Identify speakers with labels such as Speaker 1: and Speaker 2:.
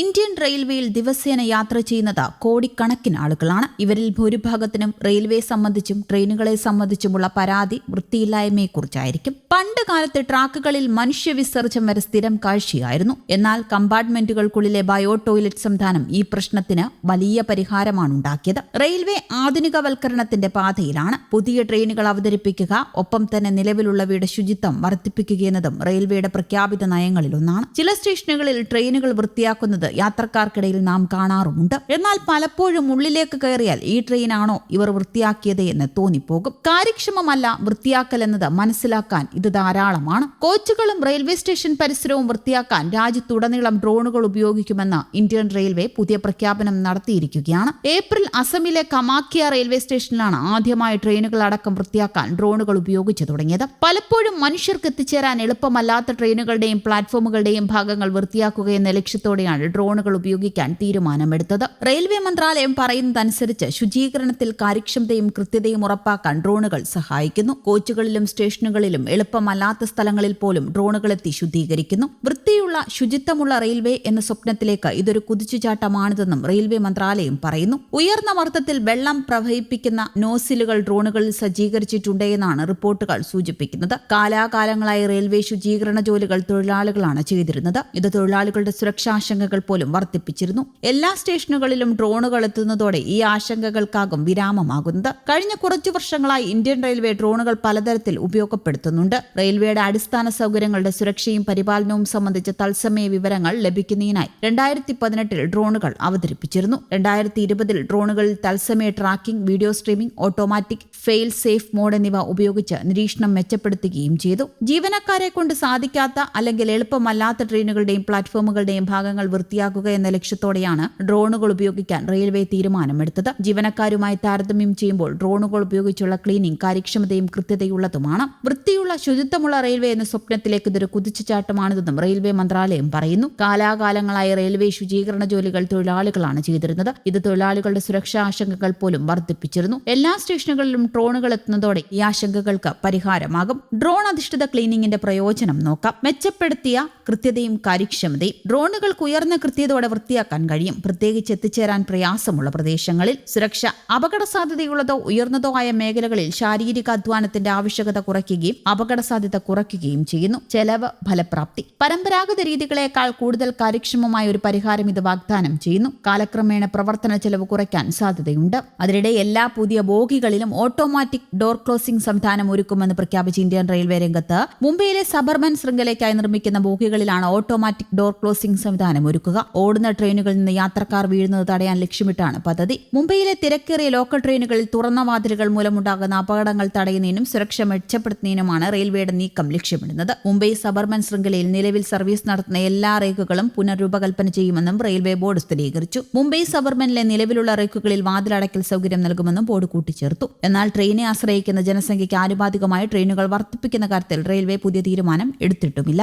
Speaker 1: Indian റെയിൽവേയിൽ ദിവസേന യാത്ര ചെയ്യുന്നത് കോടിക്കണക്കിന് ആളുകളാണ്. ഇവരിൽ ഭൂരിഭാഗത്തിനും റെയിൽവേ സംബന്ധിച്ചും ട്രെയിനുകളെ സംബന്ധിച്ചുമുള്ള പരാതി വൃത്തിയില്ലായ്മയെക്കുറിച്ചായിരിക്കും. പണ്ട് കാലത്ത് ട്രാക്കുകളിൽ മനുഷ്യ മനുഷ്യവിസർജ്യം വരെ സ്ഥിരം കാഴ്ചയായിരുന്നു. എന്നാൽ കമ്പാർട്ട്മെന്റുകൾക്കുള്ളിലെ ബയോ ടോയ്ലറ്റ് സംവിധാനം ഈ പ്രശ്നത്തിന് വലിയ പരിഹാരമാണ് ഉണ്ടാക്കിയത്. റെയിൽവേ ആധുനികവൽക്കരണത്തിന്റെ പാതയിലാണ് പുതിയ ട്രെയിനുകൾ അവതരിപ്പിക്കുക ഒപ്പം തന്നെ നിലവിലുള്ളവയുടെ ശുചിത്വം വർദ്ധിപ്പിക്കുക എന്നതും റെയിൽവേയുടെ പ്രഖ്യാപിത നയങ്ങളിലൊന്നാണ്. ചില സ്റ്റേഷനുകളിൽ ട്രെയിനുകൾ വൃത്തിയാക്കുന്നത് യാത്രക്കാർക്കിടയിൽ നാം കാണാറുമുണ്ട്. എന്നാൽ പലപ്പോഴും ഉള്ളിലേക്ക് കയറിയാൽ ഈ ട്രെയിനാണോ ഇവർ വൃത്തിയാക്കിയത് എന്ന് തോന്നിപ്പോകും. കാര്യക്ഷമമല്ല വൃത്തിയാക്കൽ എന്നത് മനസ്സിലാക്കാൻ ഇത് ധാരാളമാണ്. കോച്ചുകളും റെയിൽവേ സ്റ്റേഷൻ പരിസരവും വൃത്തിയാക്കാൻ രാജ്യത്തുടനീളം ഡ്രോണുകൾ ഉപയോഗിക്കുമെന്ന് ഇന്ത്യൻ റെയിൽവേ പുതിയ പ്രഖ്യാപനം നടത്തിയിരിക്കുകയാണ്. ഏപ്രിൽ അസമിലെ കമാക്കിയ റെയിൽവേ സ്റ്റേഷനിലാണ് ആദ്യമായി ട്രെയിനുകൾ അടക്കം വൃത്തിയാക്കാൻ ഡ്രോണുകൾ ഉപയോഗിച്ചു തുടങ്ങിയത്. പലപ്പോഴും മനുഷ്യർക്ക് എത്തിച്ചേരാൻ എളുപ്പമല്ലാത്ത ട്രെയിനുകളുടെയും പ്ലാറ്റ്ഫോമുകളുടെയും ഭാഗങ്ങൾ വൃത്തിയാക്കുക എന്ന ലക്ഷ്യത്തോടെയാണ് ഡ്രോണുകൾ ഉപയോഗിക്കാൻ തീരുമാനമെടുത്തത്. റെയിൽവേ മന്ത്രാലയം പറയുന്നതനുസരിച്ച് ശുചീകരണത്തിൽ കാര്യക്ഷമതയും കൃത്യതയും ഉറപ്പാക്കാൻ ഡ്രോണുകൾ സഹായിക്കുന്നു. കോച്ചുകളിലും സ്റ്റേഷനുകളിലും എളുപ്പമല്ലാത്ത സ്ഥലങ്ങളിൽ പോലും ഡ്രോണുകൾ എത്തി ശുദ്ധീകരിക്കുന്നു. വൃത്തിയുള്ള ശുചിത്വമുള്ള റെയിൽവേ എന്ന സ്വപ്നത്തിലേക്ക് ഇതൊരു കുതിച്ചുചാട്ടമാണിതെന്നും റെയിൽവേ മന്ത്രാലയം പറയുന്നു. ഉയർന്ന മർദ്ദത്തിൽ വെള്ളം പ്രവഹിപ്പിക്കുന്ന നോസിലുകൾ ഡ്രോണുകളിൽ സജ്ജീകരിച്ചിട്ടുണ്ടെന്നാണ് റിപ്പോർട്ടുകൾ സൂചിപ്പിക്കുന്നത്. കാലാകാലങ്ങളായി റെയിൽവേ ശുചീകരണ ജോലികൾ തൊഴിലാളികളാണ് ചെയ്തിരുന്നത്. ഇത് തൊഴിലാളികളുടെ സുരക്ഷാശങ്കകൾ പോലും വർദ്ധിപ്പിച്ചിരുന്നു. എല്ലാ സ്റ്റേഷനുകളിലും ഡ്രോണുകൾ എത്തുന്നതോടെ ഈ ആശങ്കകൾക്കാകും വിരാമമാകുന്നത്. കഴിഞ്ഞ കുറച്ചു വർഷങ്ങളായി ഇന്ത്യൻ റെയിൽവേ ഡ്രോണുകൾ പലതരത്തിൽ ഉപയോഗപ്പെടുത്തുന്നുണ്ട്. റെയിൽവേയുടെ അടിസ്ഥാന സൗകര്യങ്ങളുടെ സുരക്ഷയും പരിപാലനവും സംബന്ധിച്ച തത്സമയ വിവരങ്ങൾ ലഭിക്കുന്നതിനായി രണ്ടായിരത്തി പതിനെട്ടിൽ ഡ്രോണുകൾ അവതരിപ്പിച്ചിരുന്നു. രണ്ടായിരത്തി ഇരുപതിൽ ഡ്രോണുകളിൽ തത്സമയ tracking video streaming automatic fail safe mode എന്നിവ ഉപയോഗിച്ച് നിരീക്ഷണം മെച്ചപ്പെടുത്തുകയും ചെയ്തു. ജീവനക്കാരെ കൊണ്ട് സാധിക്കാത്ത അല്ലെങ്കിൽ എളുപ്പമല്ലാത്ത ട്രെയിനുകളുടെയും പ്ലാറ്റ്ഫോമുകളുടെയും ഭാഗങ്ങൾ വൃത്തിയാക്കുക എന്ന ലക്ഷ്യത്തോടെയാണ് ഡ്രോണുകൾ ഉപയോഗിക്കാൻ റെയിൽവേ തീരുമാനമെടുത്തത്. ജീവനക്കാരുമായി താരതമ്യം ചെയ്യുമ്പോൾ ഡ്രോണുകൾ ഉപയോഗിച്ചുള്ള ക്ലീനിംഗ് കാര്യക്ഷമതയും കൃത്യതയുള്ളതുമാണ്. വൃത്തിയുള്ള ശുചിത്വമുള്ള റെയിൽവേ എന്ന സ്വപ്നത്തിലേക്ക് ഇതൊരു കുതിച്ചുചാട്ടമാണിതെന്നും റെയിൽവേ മന്ത്രാലയം പറയുന്നു. കാലാകാലങ്ങളായി റെയിൽവേ ശുചീകരണ ജോലികൾ തൊഴിലാളികളാണ് ചെയ്തിരുന്നത്. ഇത് തൊഴിലാളികളുടെ സുരക്ഷാ ആശങ്കകൾ പോലും വർദ്ധിപ്പിച്ചിരുന്നു. എല്ലാ സ്റ്റേഷനുകളിലും ഡ്രോണുകൾ എത്തുന്നതോടെ ഈ ആശങ്കകൾക്ക് പരിഹാരമാകും. ഡ്രോൺ അധിഷ്ഠിത ക്ലീനിങ്ങിന്റെ പ്രയോജനം നോക്കാം. മെച്ചപ്പെടുത്തിയ കൃത്യതയും കാര്യക്ഷമതയും. ഡ്രോണുകൾക്ക് ഉയർന്ന കൃത്യതയോടെ വൃത്തിയാക്കാൻ കഴിയും. പ്രത്യേകിച്ച് എത്തിച്ചേരാൻ പ്രയാസമുള്ള പ്രദേശങ്ങളിൽ സുരക്ഷ അപകട സാധ്യതയുള്ളതോ ഉയർന്നതോ ആയ മേഖലകളിൽ ശാരീരിക അധ്വാനത്തിന്റെ ആവശ്യകത കുറയ്ക്കുകയും അപകട സാധ്യത കുറയ്ക്കുകയും ചെയ്യുന്നു. ചെലവ് ഫലപ്രാപ്തി. പരമ്പരാഗത രീതികളെക്കാൾ കൂടുതൽ കാര്യക്ഷമമായ ഒരു പരിഹാരം ഇത് വാഗ്ദാനം ചെയ്യുന്നു. കാലക്രമേണ പ്രവർത്തന ചെലവ് കുറയ്ക്കാൻ സാധ്യതയുണ്ട്. അതിനിടെ എല്ലാ പുതിയ ബോഗികളിലും ഓട്ടോമാറ്റിക് ഡോർ ക്ലോസിംഗ് സംവിധാനം ഒരുക്കുമെന്ന് പ്രഖ്യാപിച്ച ഇന്ത്യൻ റെയിൽവേ രംഗത്ത് മുംബൈയിലെ സബർമൻ ശൃംഖലയ്ക്കായി നിർമ്മിക്കുന്ന ബോഗികളിലാണ് ഓട്ടോമാറ്റിക് ഡോർ ക്ലോസിംഗ് സംവിധാനം ഒരുക്കുക. ഓടുന്ന ട്രെയിനുകളിൽ നിന്ന് യാത്രക്കാർ വീഴുന്നത് തടയാൻ ലക്ഷ്യമിട്ടാണ് പദ്ധതി. മുംബൈയിലെ തിരക്കേറിയ ലോക്കൽ ട്രെയിനുകളിൽ തുറന്ന വാതിലുകൾ മൂലമുണ്ടാകുന്ന അപകടങ്ങൾ തടയുന്നതിനും സുരക്ഷ മെച്ചപ്പെടുത്തുന്നതിനുമാണ് റെയിൽവേയുടെ നീക്കം ലക്ഷ്യമിടുന്നത്. മുംബൈ സബർബൻ ശൃംഖലയിൽ നിലവിൽ സർവീസ് നടത്തുന്ന എല്ലാ റേക്കുകളും പുനർരൂപകൽപ്പന ചെയ്യുമെന്നും റെയിൽവേ ബോർഡ് സ്ഥിരീകരിച്ചു. മുംബൈ സബർബനിലെ നിലവിലുള്ള റേക്കുകളിൽ വാതിലടയ്ക്കൽ സൗകര്യം നൽകുമെന്നും ബോർഡ് കൂട്ടിച്ചേർത്തു. എന്നാൽ ട്രെയിനെ ആശ്രയിക്കുന്ന ജനസംഖ്യയ്ക്ക് ആനുപാതികമായി ട്രെയിനുകൾ വർദ്ധിപ്പിക്കുന്ന കാര്യത്തിൽ റെയിൽവേ പുതിയ തീരുമാനം എടുത്തിട്ടുമില്ല.